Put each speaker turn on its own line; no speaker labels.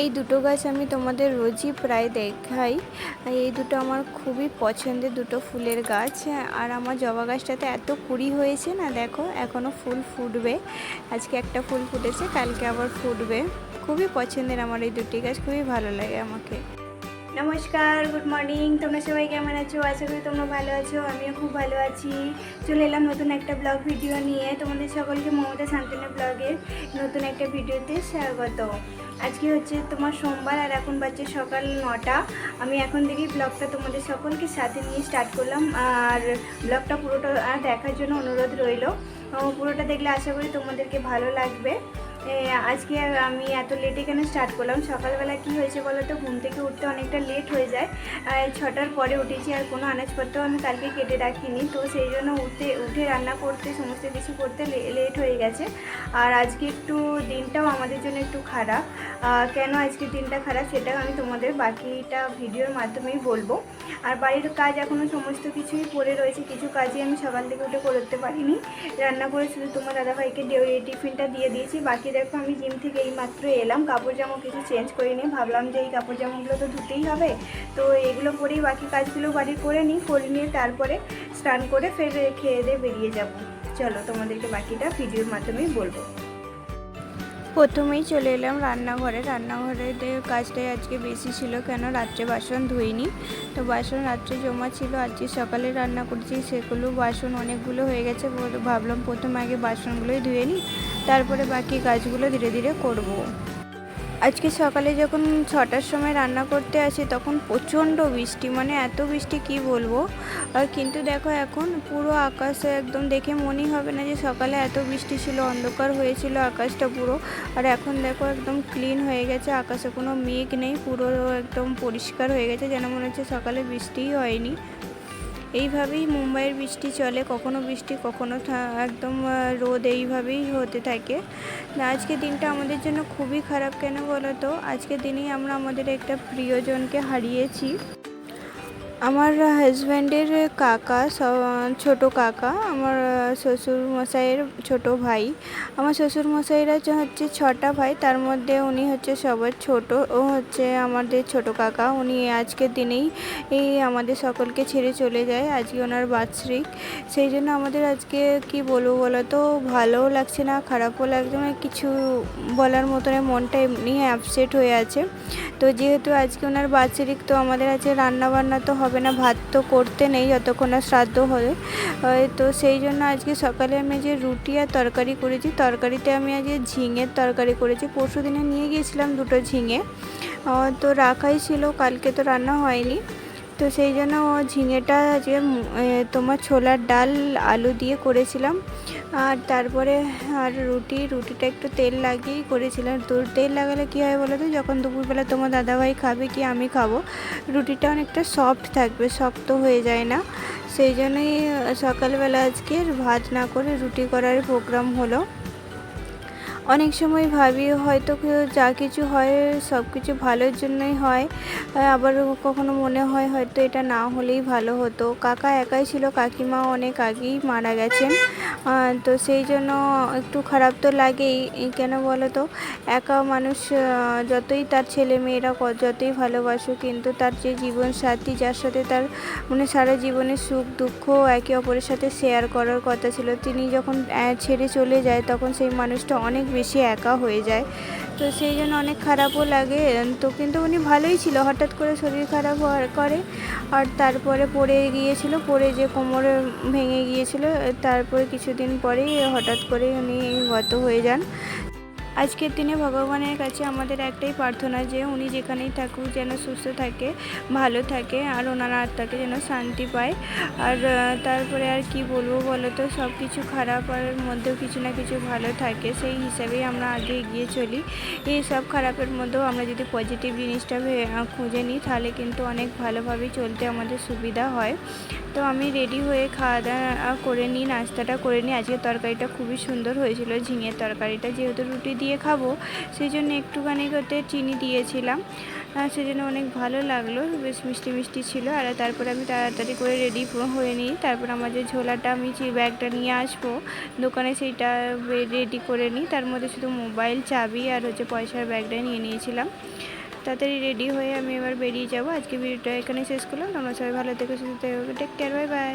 এই দুটো গাছ আমি তোমাদের রোজই প্রায় দেখাই। এই দুটো আমার খুবই পছন্দের দুটো ফুলের গাছ। আর আমার জবা গাছটাতে এত কুড়ি হয়েছে না, দেখো এখনও ফুল ফুটবে। আজকে একটা ফুল ফুটেছে, কালকে আবার ফুটবে। খুবই পছন্দের আমার এই দুটি গাছ, খুবই ভালো লাগে আমাকে। নমস্কার গুড মর্নিং তোমরা সবাই কেমন আছো? আশা করি তোমরা ভালো আছো, আমিও খুব ভালো আছি। চলে এলাম নতুন একটা ব্লগ ভিডিও নিয়ে। তোমাদের সকলকে মমতা শান্তনু ব্লগের নতুন একটা ভিডিওতে স্বাগত। আজকে হচ্ছে তোমার সোমবার আর এখন বাজছে সকাল নটা। আমি এখন থেকেই ব্লগটা তোমাদের সকলকে সাথে নিয়ে স্টার্ট করলাম। আর ব্লগটা পুরোটা দেখার জন্য অনুরোধ রইল। পুরোটা দেখলে আশা করি তোমাদেরকে ভালো লাগবে। আজকে আমি এত লেটে কেন স্টার্ট করলাম। সকালবেলা কি হয়েছে বলো তো? ঘুম থেকে উঠতে অনেকটা লেট হয়ে যায়। ছটার পরে উঠেছি, আর কোনো আনাজপত্র আমি কালকে কেটে রাখিনি। তো সেই জন্য উঠতে উঠে রান্না করতে, সমস্ত কিছু করতে লেট হয়ে গেছে। আর আজকে একটু দিনটাও আমাদের জন্য একটু খারাপ। কেন আজকে দিনটা খারাপ সেটাও আমি তোমাদের বাকিটা ভিডিওর মাধ্যমেই বলব। আর বাড়ির কাজ এখনও সমস্ত কিছুই পড়ে রয়েছে। কিছু কাজই আমি সকাল থেকে উঠে করতে পারিনি। রান্না করে শুধু তোমার দাদাভাইকে ডে- টিফিনটা দিয়ে দিয়েছি। বাকি দেখো আমি জিম থেকে এই মাত্র এলাম। কাপড় জামা কিছু চেঞ্জ করে নিই ভাবলাম যে এই কাপড় জামাগুলো তো ধুতেই হবে। তো এগুলো পরেই বাকি কাজগুলো বাড়ির করে নিই, করে নিয়ে তারপরে স্নান করে ফের খেয়ে দিয়ে বেরিয়ে যাব। চলো তোমাদেরকে বাকিটা ভিডিওর মাধ্যমেই বলব। প্রথমেই চলে এলাম রান্নাঘরে। রান্নাঘরে কাজটাই আজকে বেশি ছিল কেন? রাত্রে বাসন ধুইনি। তো বাসন রাত্রে জমা ছিল, আজকে সকালে রান্না করছি, সেগুলো বাসন অনেকগুলো হয়ে গেছে। ভাবলাম প্রথম আগে বাসনগুলোই ধুয়ে নিই। তারপরে বাকি কাজগুলো ধীরে ধীরে করব। আজকে সকালে যখন ছটার সময় রান্না করতে আসি, তখন প্রচণ্ড বৃষ্টি মানে এত বৃষ্টি কি বলব? আর কিন্তু দেখো এখন পুরো আকাশে একদম দেখে মনেই হবে না যে সকালে এত বৃষ্টি ছিল, অন্ধকার হয়েছিল আকাশটা পুরো। আর এখন দেখো একদম ক্লিন হয়ে গেছে, আকাশে কোনো মেঘ নেই, পুরো একদম পরিষ্কার হয়ে গেছে, যেন মনে হচ্ছে সকালে বৃষ্টিই হয়নি। এইভাবেই মুম্বাইয়ের বৃষ্টি চলে, কখনো বৃষ্টি, কখনো একদম রোদ এইভাবেই হতে থাকে। আজকে দিনটা আমাদের জন্য খুবই খারাপ কেন বলো তো? আজকের দিনেই আমরা আমাদের একটা প্রিয়জনকে হারিয়েছি। আমার হাজব্যান্ডের কাকা ছোট কাকা, আমার শ্বশুর মশাইয়ের ছোট ভাই। আমার শ্বশুর মশাইরা হচ্ছে ছটা ভাই, তার মধ্যে উনি হচ্ছে সবার ছোট। ও হচ্ছে আমাদের ছোট কাকা। উনি আজকের দিনেই এই আমাদের সকলকে ছেড়ে চলে যায়। আজকে ওনার বাৎসরিক। সেই জন্য আমাদের আজকে কি বলব বলো তো ভালোও লাগছে না, খারাপও লাগছে না। কিছু বলার মতন মনটা এমনি অ্যাপসেট হয়ে আছে। তো যেহেতু আজকে ওনার বাৎসরিক, তো আমাদের আজকে রান্না বান্না তো হবে না, ভাত তো করতে নেই যতক্ষণ না শ্রাদ্ধ হবে। তো সেই জন্য আজকে সকালে আমি যে রুটি আর তরকারি করেছি, তরকারিতে আমি আজকে ঝিঙের তরকারি করেছি পরশু দিনে নিয়ে গিয়েছিলাম দুটো ঝিঙে। তো রাখাই ছিল, কালকে তো রান্না হয়নি। তো সেই জন্য ও ঝিঙেটা আজকে তোমার ছোলার ডাল, আলু দিয়ে করেছিলাম। আর তারপরে, আর রুটি, রুটিটা একটু তেল লাগিয়েই করেছিলাম। তো তেল লাগালে কী হয় বলো তো, যখন দুপুরবেলা তোমার দাদাভাই খাবে কি আমি খাব, রুটিটা অনেকটা সফট থাকবে, শক্ত হয়ে যায় না। সেই জন্যই সকালবেলা আজকে ভাত না করে রুটি করার প্রোগ্রাম হলো। অনেক সময় ভাবি হয়তো যা কিছু হয় সব কিছু ভালোর জন্যই হয়। আবার কখনো মনে হয় হয়তো এটা না হলেই ভালো হতো। কাকা একাই ছিল, কাকিমা অনেক আগেই মারা গেছেন। তো সেই জন্য একটু খারাপ তো লাগেই। কেন বলো তো? একা মানুষ যতই তার ছেলে মেয়েরা যতই ভালোবাসুক, কিন্তু তার যে জীবন সাথী, যার সাথে তার মানে সারা জীবনের সুখ, দুঃখ একে অপরের সাথে শেয়ার করার কথা ছিল, তিনি যখন ছেড়ে চলে যায়, তখন সেই মানুষটা অনেক বেশি একা হয়ে যায়। তো সেই জন্য অনেক খারাপও লাগে। তো কিন্তু উনি ভালোই ছিল। হঠাৎ করে শরীর খারাপ হওয়ার করে। আর তারপরে পড়ে গিয়েছিল। পড়ে যে কোমরে ভেঙে গিয়েছিল। তারপরে কিছুদিন পরেই হঠাৎ করে উনি গত হয়ে যান। আজকের দিনে ভগবানের কাছে আমাদের একটাই প্রার্থনা যে উনি যেখানেই থাকুক যেন সুস্থ থাকে, ভালো থাকে আর ওনার আত্মাকে যেন শান্তি পায়। আর তারপরে আর কি বলব বলো তো, সব কিছু খারাপ আর মধ্যেও কিছু না কিছু ভালো থাকে, সেই হিসাবেই আমরা আগে এগিয়ে চলি। এই সব খারাপের মধ্যেও আমরা যদি পজিটিভ জিনিসটা খুঁজে নিই, তাহলে কিন্তু অনেক ভালোভাবেই চলতে আমাদের সুবিধা হয়। তো আমি রেডি হয়ে খাওয়া দাওয়া করে নিই, নাস্তাটা করে নিই। আজকে তরকারিটা খুবই সুন্দর হয়েছিল, ঝিঙের তরকারিটা যেহেতু রুটি দিয়ে খাব সেই জন্য একটুখানি করতে চিনি দিয়েছিলাম। সেজন্য অনেক ভালো লাগল, বেশ মিষ্টি মিষ্টি ছিল। আর তারপরে আমি তাড়াতাড়ি করে রেডি হয়ে নিই। তারপর আমার যে ঝোলাটা আমি যে ব্যাগটা নিয়ে আসব, দোকানে সেইটা রেডি করে নিই। তার মধ্যে শুধু মোবাইল, চাবি আর হচ্ছে পয়সার ব্যাগটাই নিয়ে নিয়েছিলাম। তাড়াতাড়ি রেডি হয়ে আমি এবার বেরিয়ে যাব। আজকে ভিডিওটা এখানে শেষ করলাম। আমার সবাই ভালো থেকে, সুস্থ থেকে। Take care bye bye